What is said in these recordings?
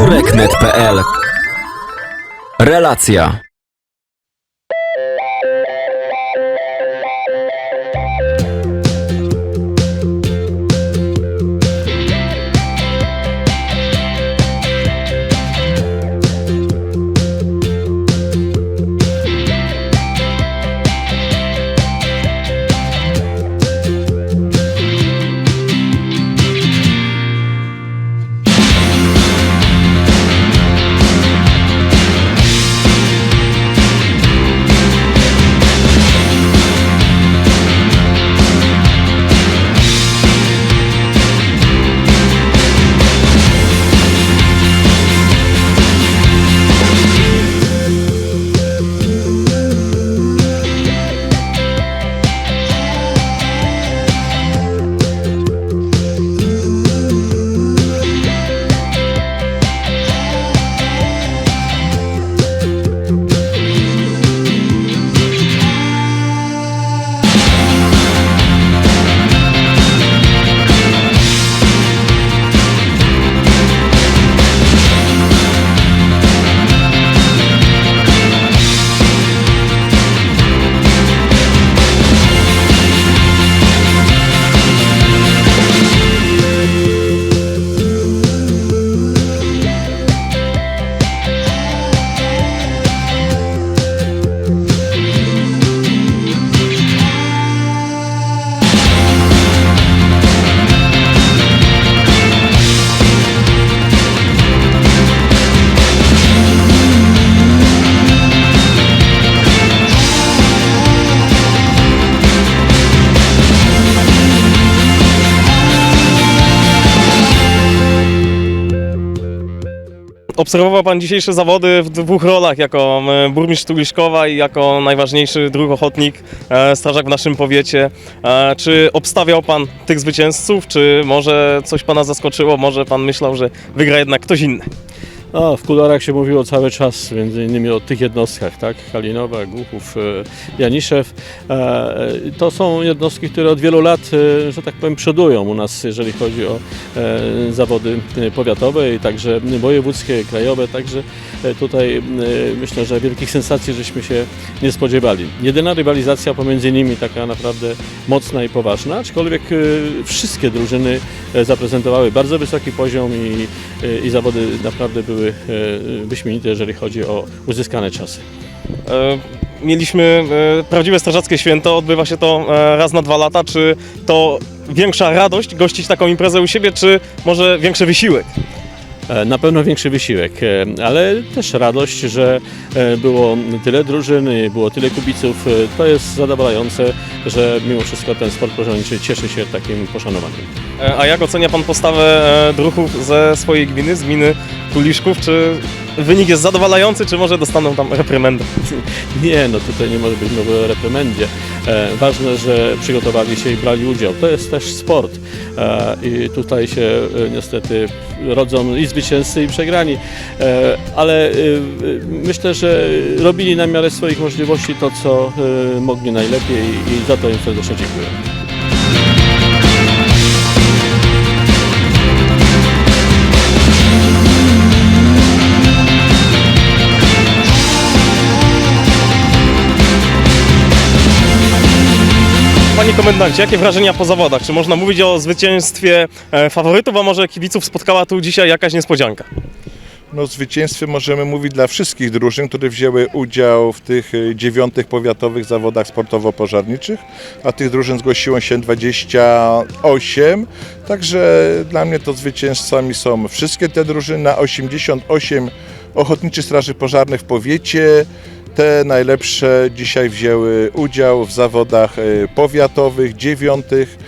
Tureknet.pl Relacja Obserwował Pan dzisiejsze zawody w dwóch rolach, jako e, burmistrz Tuliszkowa i jako najważniejszy druh ochotnik, e, strażak w naszym powiecie. E, Czy obstawiał Pan tych zwycięzców, czy może coś Pana zaskoczyło, może Pan myślał, że wygra jednak ktoś inny? No, w kuluarach się mówiło cały czas, między innymi o tych jednostkach, tak? Halinowa, Głuchów, e, Janiszew. E, To są jednostki, które od wielu lat, e, że tak powiem, przodują u nas, jeżeli chodzi o e, zawody powiatowe i także wojewódzkie, krajowe, także e, tutaj myślę, że wielkich sensacji żeśmy się nie spodziewali. Jedyna rywalizacja pomiędzy nimi taka naprawdę mocna i poważna, aczkolwiek e, wszystkie drużyny e, zaprezentowały bardzo wysoki poziom i, e, i zawody naprawdę były e, wyśmienite, jeżeli chodzi o uzyskane czasy. E, Mieliśmy prawdziwe strażackie święto, odbywa się to raz na dwa lata. Czy to większa radość gościć taką imprezę u siebie, czy może większy wysiłek? E, Na pewno większy wysiłek, e, ale też radość, że e, było tyle drużyn, i było tyle kubiców. To jest zadowalające, że mimo wszystko ten sport pożarniczy cieszy się takim poszanowaniem. A jak ocenia Pan postawę druhów ze swojej gminy, z gminy Tuliszków? Czy wynik jest zadowalający, czy może dostaną tam reprymendę? Nie, no tutaj nie może być mowy o reprymendzie. E, ważne, że przygotowali się i brali udział. To jest też sport e, i tutaj się e, niestety rodzą i zwycięzcy i przegrani, ale myślę, że robili na miarę swoich możliwości to, co mogli najlepiej i za to im serdecznie dziękuję. Panie komendancie, jakie wrażenia po zawodach? Czy można mówić o zwycięstwie e, faworytów, a może kibiców spotkała tu dzisiaj jakaś niespodzianka? No, zwycięstwie możemy mówić dla wszystkich drużyn, które wzięły udział w tych y, dziewiątych powiatowych zawodach sportowo-pożarniczych, a tych drużyn zgłosiło się 28. Także dla mnie to zwycięzcami są wszystkie te drużyny, na 88 ochotniczych straży pożarnych w powiecie. Te najlepsze dzisiaj wzięły udział w zawodach y, powiatowych, dziewiątych.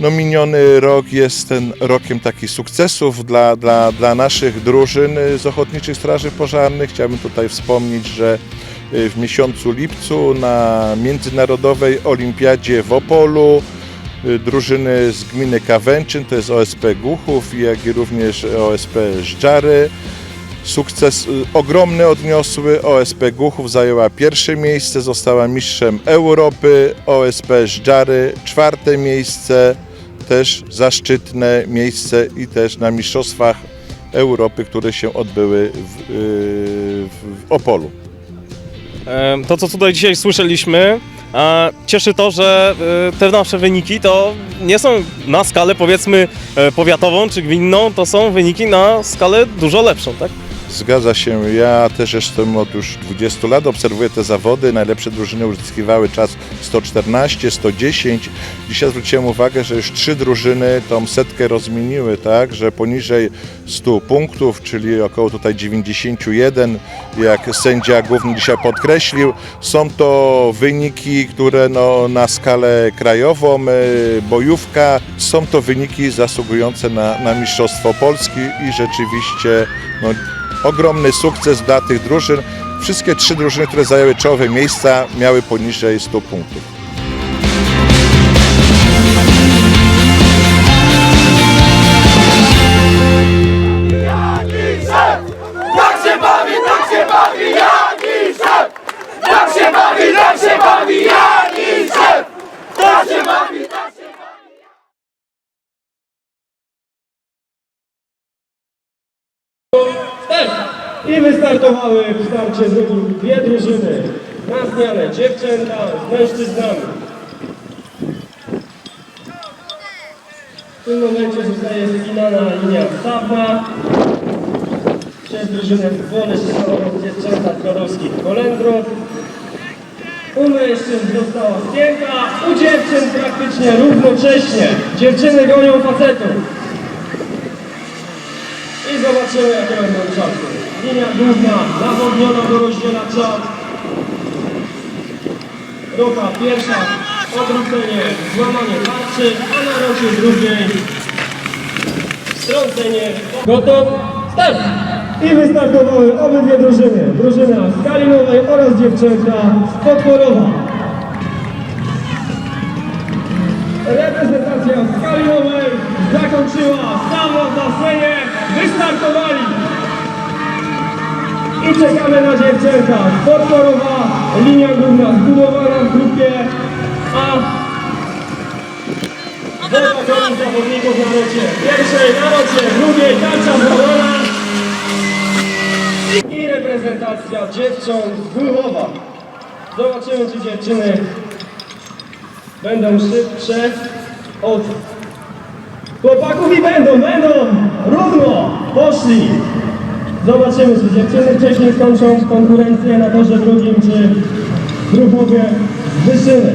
No miniony rok jest ten rokiem takich sukcesów dla, dla, dla naszych drużyn y, z Ochotniczych Straży Pożarnych. Chciałbym tutaj wspomnieć, że y, w miesiącu lipcu na Międzynarodowej Olimpiadzie w Opolu drużyny z gminy Kawęczyn, to jest OSP Głuchów, jak i również OSP Żdżary. Sukces y, ogromny odniosły. OSP Głuchów zajęła pierwsze miejsce, została mistrzem Europy. OSP Żdżary czwarte miejsce, też zaszczytne miejsce i też na mistrzostwach Europy, które się odbyły w, y, w, Opolu. To, co tutaj dzisiaj słyszeliśmy, cieszy to, że e, te nasze wyniki to nie są na skalę powiedzmy e, powiatową czy gminną, to są wyniki na skalę dużo lepszą, tak? Zgadza się. Ja też jestem od już 20 lat, obserwuję te zawody. Najlepsze drużyny uzyskiwały czas 114, 110. Dzisiaj zwróciłem uwagę, że już trzy drużyny tą setkę rozmieniły, tak, że poniżej 100 punktów, czyli około tutaj 91, jak sędzia główny dzisiaj podkreślił. Są to wyniki, które no, na skalę krajową, y, bojówka, są to wyniki zasługujące na, na Mistrzostwo Polski i rzeczywiście no, ogromny sukces dla tych drużyn. Wszystkie trzy drużyny, które zajęły czołowe miejsca, miały poniżej 100 punktów. I wystartowały w starcie drugim dwie drużyny na zmianę dziewczęta z mężczyznami. W tym momencie zostaje spinana linia stawna przez drużynę woleszczynową dziewczęta z Gorowskich Kolendrów. U mężczyzn została spięta, u dziewczyn praktycznie równocześnie. Dziewczyny gonią facetów. I zobaczymy jakie będą czasy. Linia główna nawodniona do rozdzielacza. Rucha pierwsza, odwrócenie, złamanie tarczy, a na rocie drugiej strącenie. Gotów? Start! I wystartowały obydwie drużyny. Drużyna z Kalinowej oraz dziewczęta z Potworowa. Reprezentacja z Kalinowej zakończyła w basenie. Wystartowali. I czekamy na dziewczęta. Podporowa, linia główna zbudowana w grupie A. Zobaczony zawodników na rocie. Pierwszej na rocie, drugiej tarcza złamana. I reprezentacja dziewcząt z Głowa. Zobaczymy, czy dziewczyny będą szybsze od chłopaków i będą, będą równo, poszli. Zobaczymy, czy dziewczyny wcześniej skończą konkurencję na torze drugim, czy grupowie z Wyszyny.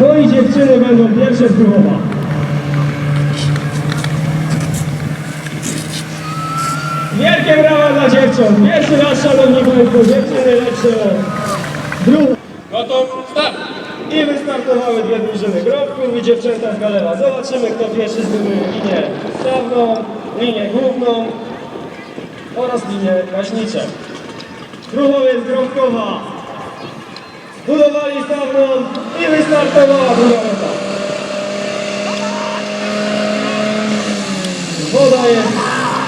No i dziewczyny będą pierwsze z grupowa. Wielkie brawa dla dziewcząt. Pierwszy raz, szanowni państwo, dziewczyny lepsze od. Gotów? Start! I wystartowały dwie drużyny Grobków i dziewczęta z Galewa. Zobaczymy, kto pierwszy zdobył linię stawną, linię główną oraz linię gaśnicze. Grubowiec Grobkowa. Budowali stawną i wystartowała druga rota. Woda jest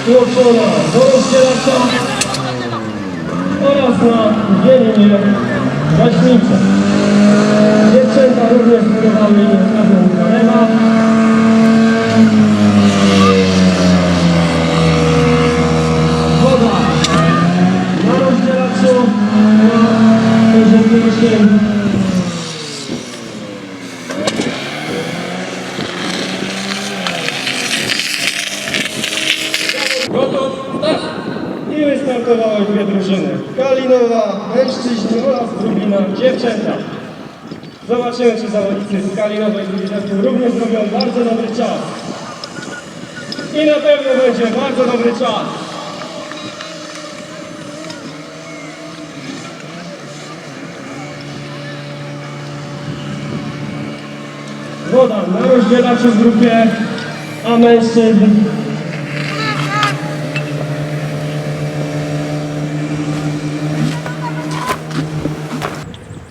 tłoczona do rozdzielacza oraz na dwie linie gaśnicze. Dziewczęta również budowały linię stawną Karema. Woda na rozdzielaczu na poziomie 8. Gotów? Start! I wystartowały dwie drużyny. Kalinowa, mężczyźni oraz Drubina, dziewczęta. Czy zawodnicy z Kalinowej zespół również zrobią bardzo dobry czas. I na pewno będzie bardzo dobry czas. Woda na rozdzielaczu w grupie, a mężczyzn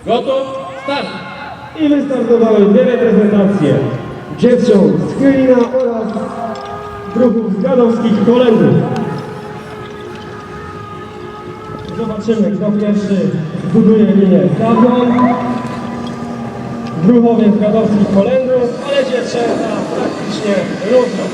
Gotów? I wystartowały dwie reprezentacje. Dziewcząt z Chylina oraz druhów z Gadowskich Kolendrów. Zobaczymy, kto pierwszy zbuduje linię stawną. Druhowiec gadowskich kolendrów, ale dziewczęta praktycznie równo.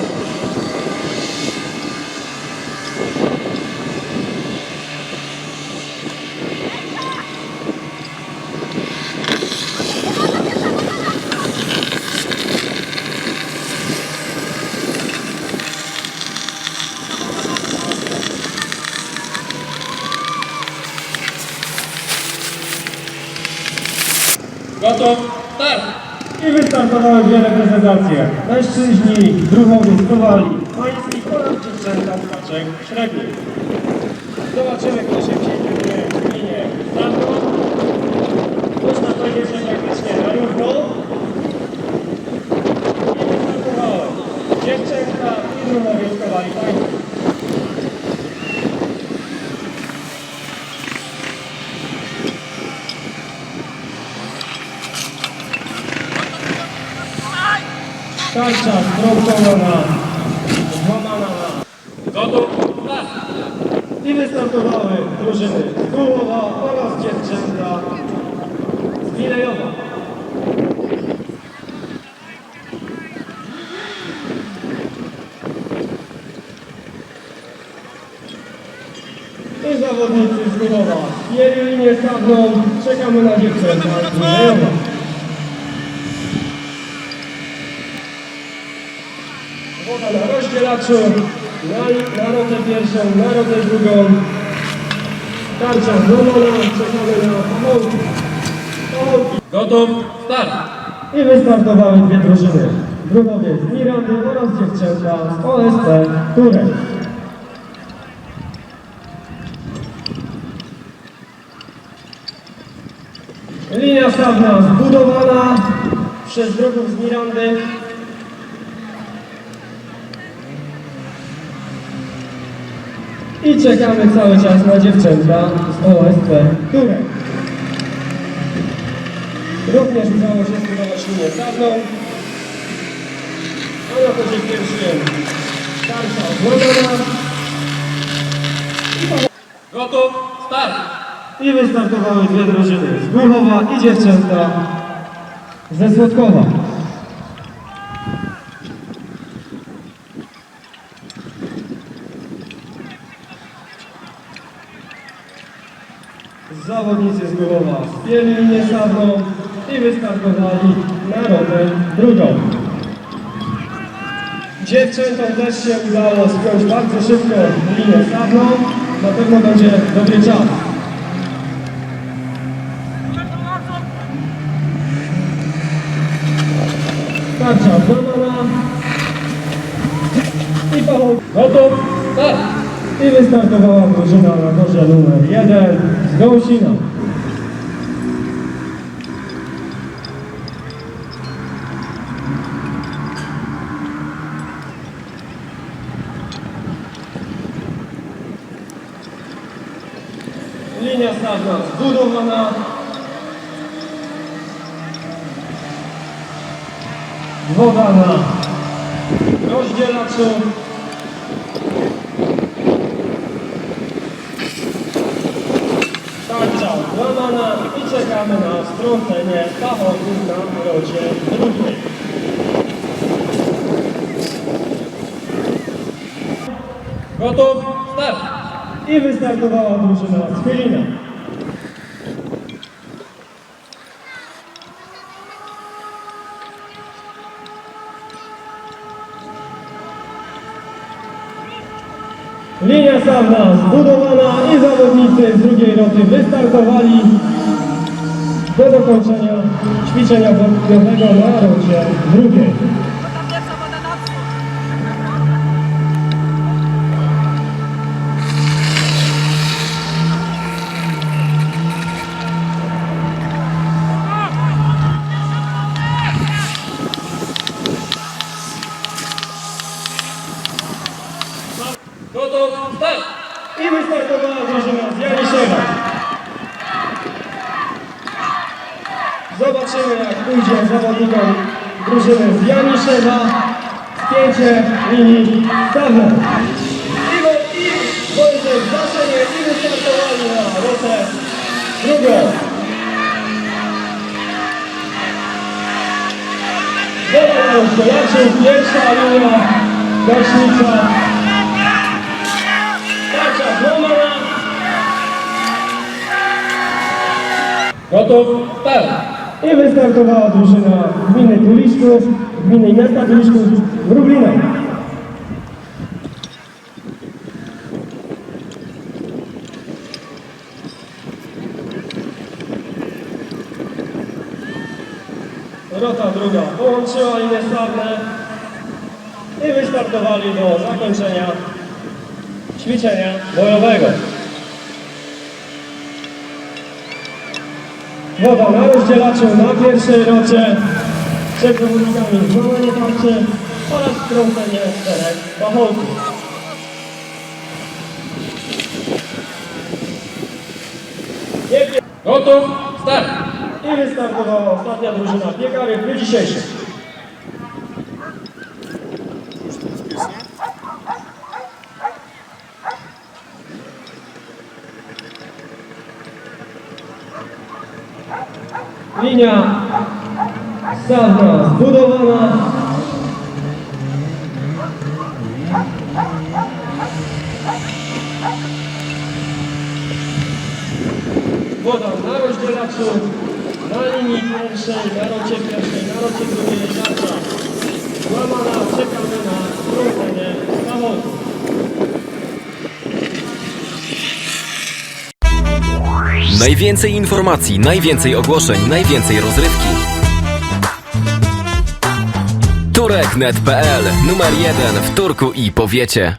Gotów, start! I wystartowały reprezentacje. Mężczyźni, druhowiec, kowali, pański oraz dziewczęta skaczek średnich. Zobaczymy, kto szybciej kieruje linię startu. Można powiedzieć, że praktycznie na równo. I wystartowały dziewczęta i druhowiec, kowali, pański. Tarcza strącona, złamana na start! I wystartowały drużyny. Z Gółowa oraz dziewczęta z Milejowa. I zawodnicy z Gółowa mieli linię stawną, czekamy na dziewczęta z. Woda rozdzielaczu, na, na rotę pierwszą, na rotę drugą. Tarcza złamana, czekamy na pomałki. Gotów, start! I wystartowały dwie drużyny. Drugowiec Mirandy oraz dziewczęta z OSP Turek. Linia stawna zbudowana przez drugów z Mirandy. I czekamy cały czas na dziewczęta z OSP Turek. Również udało się zbudować linię stawną. A na poziomie pierwszym tarcza złamana. Gotów, start! I wystartowały dwie drużyny z i dziewczęta ze Słodkowa. Zawodnicy z Górowa spieli linię stawną i wystartowali na rotę drugą. Dziewczętom też się udało spiąć bardzo szybko linię stawną. Na pewno będzie dobry czas. Tarcza złamana. I Paweł Gotów, start! I wystartowała drużyna na torze numer 1 z Gąsina. Linia stawna zbudowana. Woda na rozdzielaczu. Tarcza złamana i czekamy na strącenie samochodów na rocie drugiej. Gotów, start! I wystartowała drużyna z Chylina. Linia stawna zbudowana i zawodnicy z drugiej roty wystartowali do dokończenia ćwiczenia boksowego na rocie drugiej. Drużyny z Janiszewa. Spięcie linii stawnej. I, Wo- i Wojciech Zaszenie i wystartowali na rotę Druga. Dobra, rozdzielaczy, pierwsza linia gaśnicza. Tarcza złamana. Gotów, start. I wystartowała drużyna gminy Tuliszków, gminy miasta Tuliszków, Wróblina. Rota druga połączyła linie stawne i wystartowali do zakończenia ćwiczenia bojowego. Woda na rozdzielaczu na pierwszej rocie, przed zawodnikami złamanie tarczy oraz wtrącenie czterech. Biegnie. Gotów, start! I wystartowała ostatnia drużyna biegawych w dniu dzisiejszym. Linia stawna zbudowana. Woda na rozdzielaczu, na linii pierwszej, na rocie pierwszej, na rocie drugiej, tarcza złamana, czekamy na wtrącenie samochodu. Najwięcej informacji, najwięcej ogłoszeń, najwięcej rozrywki. Turek.net.pl Numer jeden w Turku i powiecie.